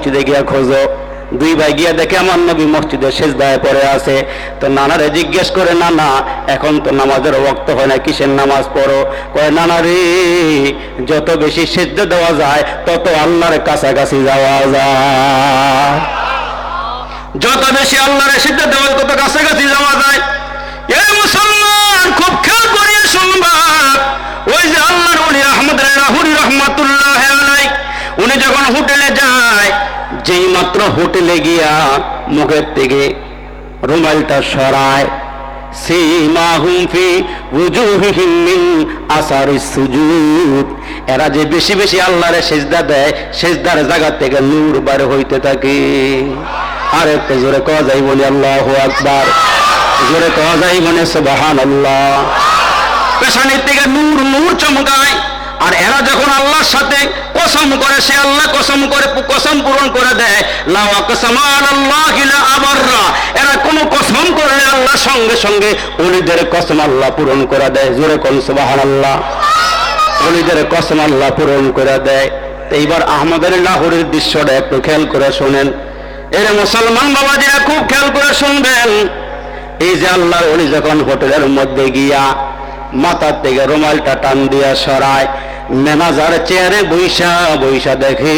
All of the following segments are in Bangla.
মসজিদে গিয়া খোঁজো। দুই ভাই গিয়া দেখে আমার নবী মসজিদে শেষ দায় পড়ে আছে। তো নানারে জিজ্ঞেস করে, নানা, এখন তো নামাজের ওক্ত হয় না, কিসের নামাজ পড়ো? কয়, নানা রে, যত বেশি সেদ্ধ দেওয়া যায়, তত আল্লাহর কাছাকাছি যাওয়া যায়। যত বেশি আল্লাহর সিদ্ধ দেওয়া তত কাছাকাছি যাওয়া যায়। মাত্র হোটেলে গিয়া মুখের থেকে রুমালটা সরায়। এরা যে বেশি বেশি আল্লাহরে সেজদা দেয়, সেজদার জায়গা থেকে নূর বার হইতে থাকে। আর একটু জোরে কওয়া যাই বলি আল্লাহু আকবার। জোরে কওয়া যাই মানে সুবহানাল্লাহ। পেছনের থেকে নূর নূর চমকায়। আর এরা যখন আল্লাহর সাথে কসম করে, সে আল্লাহ কসম করে, কসম পূরণ করে দেয় আল্লাহ এরা কোনো কসম করে আল্লাহ সঙ্গে সঙ্গে অলিদের কসম আল্লাহ পূরণ করে দেয়। জোরে কোন সুবহানাল্লাহ। অলিদের কসম আল্লাহ পূরণ করে দেয়। এইবার আহমদের লাহোরের দৃশ্যটা একটু খেয়াল করে শোনেন। এর মুসলমান বাবাজিরা খুব খেয়াল করে শুনবেন। এই যে আল্লাহর অলি যখন হোটেলের মধ্যে গিয়া মাথার থেকে রুমালটা টান দিয়া সরায় ম্যানেজার চেয়ারে বৈশা বৈশা দেখে।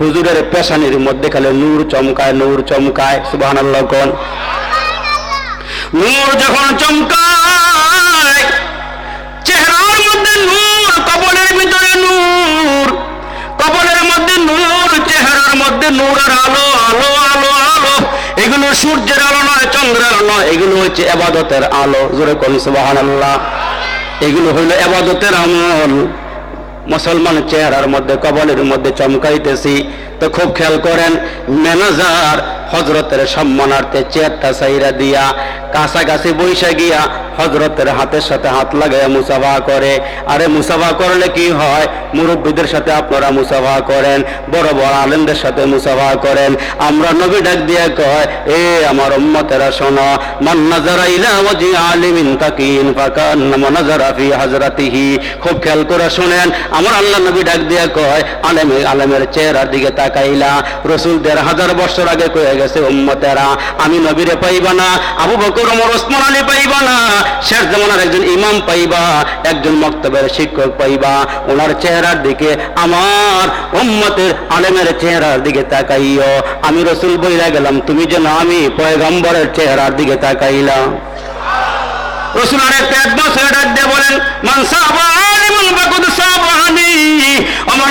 হুজুরের পেশানির মধ্যে খালি নূর চমকায় নূর চমকায় সুবাহ কোন। নূর যখন চমকায়, চেহারার মধ্যে নূর কবলের ভিতরে নূর। কবলের মধ্যে নূর, চেহারার মধ্যে নূরের আলো আলো আলো আলো। এগুলো সূর্যের আলো নয়, চন্দ্রের আলো এগুলো হচ্ছে এবাদতের আলো। জোরে কোন সুবহানাল্লাহ। এগুলো হইল এবাদতের আমল। মুসলমান চেহারার মধ্যে কবলের মধ্যে চমকাইতেছি। তো খুব খেয়াল করেন, ম্যানেজার হজরতের সম্মানার্থে চেয়ারটা সাইরা দিয়া কাছাকাছি বৈশা গিয়া হজরতের হাতের সাথে হাত লাগাইয়া মুসাফা করে। আরে মুসাফা করলে কি হয়? মুরব্বীদের সাথে আপনারা মুসাফা করেন, বড় বড় আলেমদের সাথে মুসাফা করেন। আমরা নবী ডাক দিয়া কয়, এ আমার উম্মতেরা শোনো, মান নাজারা ইলা ওয়াজি আলিমিন তাকিন ফাকান নাজারা ফি হাজরাতিহি। খুব খেয়াল করে শুনেন, আমার আল্লাহ নবী ডাক দিয়া কয়, আলেম, আলেমের চেহারার দিকে তাকাইলা রসুল দেড় হাজার বছর আগে কয়ে গেছে, উম্মতেরা, আমি নবীরে পাইবা না, আবু বকর, ওমর, ওসমান আলী পাইবা না, শেষ জামানার একজন ইমাম পাইবা, একজন মক্তবের শিক্ষক পাইবা। ওনার চেহারার দিকে, আমার উম্মতের আলেমের চেহারার দিকে তাকাইও আমি রসুল বইরা গেলাম, তুমি যেন আমি পয়গম্বরের চেহারার দিকে তাকাইলাম রসুল বলেন, মান মান আমার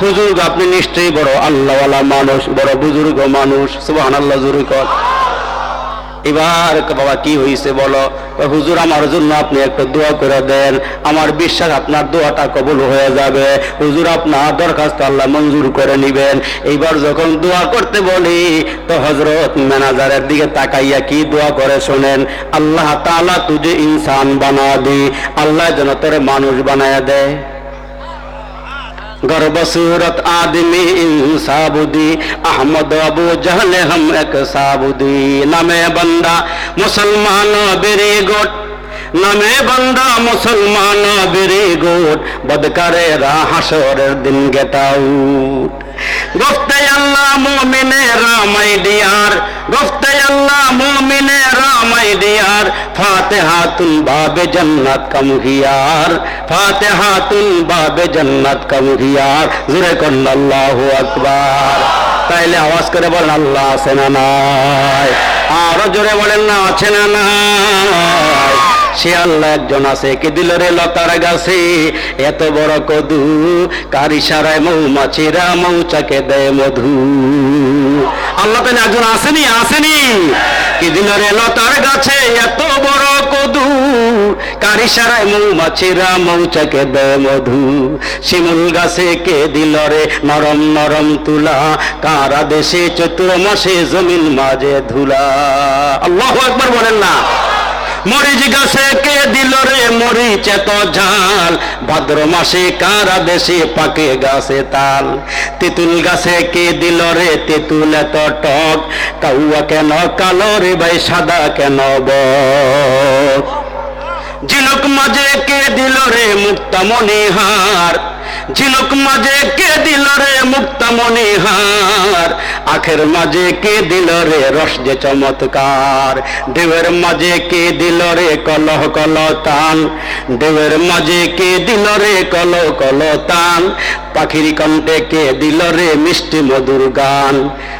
হুজুর, আপনি নিশ্চয়ই বড় আল্লাহওয়ালা মানুষ, বড় বুজুর্গ মানুষ। সুবহানাল্লাহ, জুরি কর। এবার বাবা, কি হয়েছে বলো? হুজুর, আমার জন্য আপনি একটা দোয়া করে দেন। আমার বিশ্বাস, আপনার দোয়াটা কবল হয়ে যাবে। হুজুর, আপনার দরখাস্ত আল্লাহ মঞ্জুর করে নিবেন। এইবার যখন দোয়া করতে বলি, তো হজরত ম্যানেজারের দিকে তাকাইয়া কি দোয়া করে শোনেন? আল্লাহ তাআলা তুঝে ইনসান বানা দি, আল্লাহ যেন তোরে মানুষ বানায়া দেয়। गर्भ सूरत आदमी इंसाबुदी अहमद अबू जहल हम एक साबुदी नमे बंदा मुसलमान बेरे गोट নামে বান্দা মুসলমান বেরে গোট বদকারে হাসরের দিন গেট আউট গফতে আল্লাহ মুমিনে রামাই দিয়ার গফতে আল্লাহ মুমিনে রামাই দিয়ার ফাতেহাতুল বাবে জান্নাত কামহিয়ার ফাতেহাতুল বাবে জান্নাত কামহিয়ার জুরে কন্ন আল্লাহু আকবার তাইলে আওয়াজ করে বলেন, আল্লাহ আছে না নাই? আরও জোরে বলেন, না আছে না নাই? সে আল্লাহ একজন আছে, কে দিল রে লতার গাছে? এত বড় কদু, কার ইশারায় মৌমাছিরা মৌচাকে দেয় মধু। আল্লাহ তাহলে একজন আসেনি আসেনি? কি দিল রে লতার গাছে? এত বড় কদু কারি সারায় মৌমাছিরা মৌচাকে দে মধু। শিমুল গাছে কে দিল রে নরম নরম তুলা? কারা দেশে চতুর মাসে জমিন মাঝে ধুলা? আল্লাহ একবার বলেন না। মরিচ গাছে কে দিল রে মরিচ এত ঝাল? ভাদ্র মাসে কারা দেশে পাকে গাছে তাল? তেঁতুল গাছে কে দিল রে তেঁতুল এত টক? কাউয়া কেন কালো রে ভাই, সাদা কেন বক? ঝিনুক মাঝে কে দিল রে মুক্তা মনিহার ঝিনুক মাঝে কে দিল রে মুক্তা মনিহার আখের মাঝে কে দিল রে রস যে চমৎকার? দেবের মাঝে কে দিল রে কলহ কল তান দেবের মাঝে কে দিল রে কল কল তান পাখির কণ্ঠে কে দিল রে মিষ্টি মধুর গান?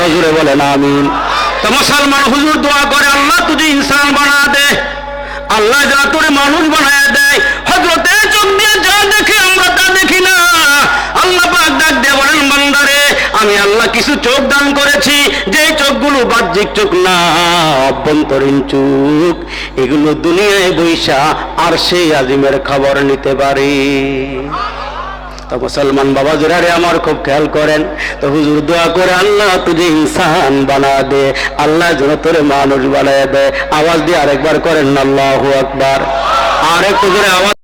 আরও জোরে বলেন, আমিন। তো মুসলমান হুজুর দোয়া করে, আল্লাহ তুঝে ইনসান বানা দে। আল্লাহ যা তোরে মানুষ বানায় দেয় হজরতে চোখ দিয়ে যা দেখে আমরা তা দেখি না। আল্লাহ পাক ডাক দিয়ে বলেন, বান্দারে, আমি আল্লাহ কিছু চোখ দান করেছি যে চোখগুলো বাহ্যিক চোখ না, অভ্যন্তরীণ চোখ, এগুলো দুনিয়ায় বৈশা আর সেই আজিমের খবর নিতে পারে। তো মুসলমান বাবা জোরারে আমার খুব খেয়াল করেন। তো হুজুর দোয়া করে, আল্লাহ তুই ইনসান বানা দে, আল্লাহ যেন তোর মানুষ বানায় দে। আওয়াজ দিয়ে আরেকবার করেন, আল্লাহ আকবার। আর একটু করে আওয়াজ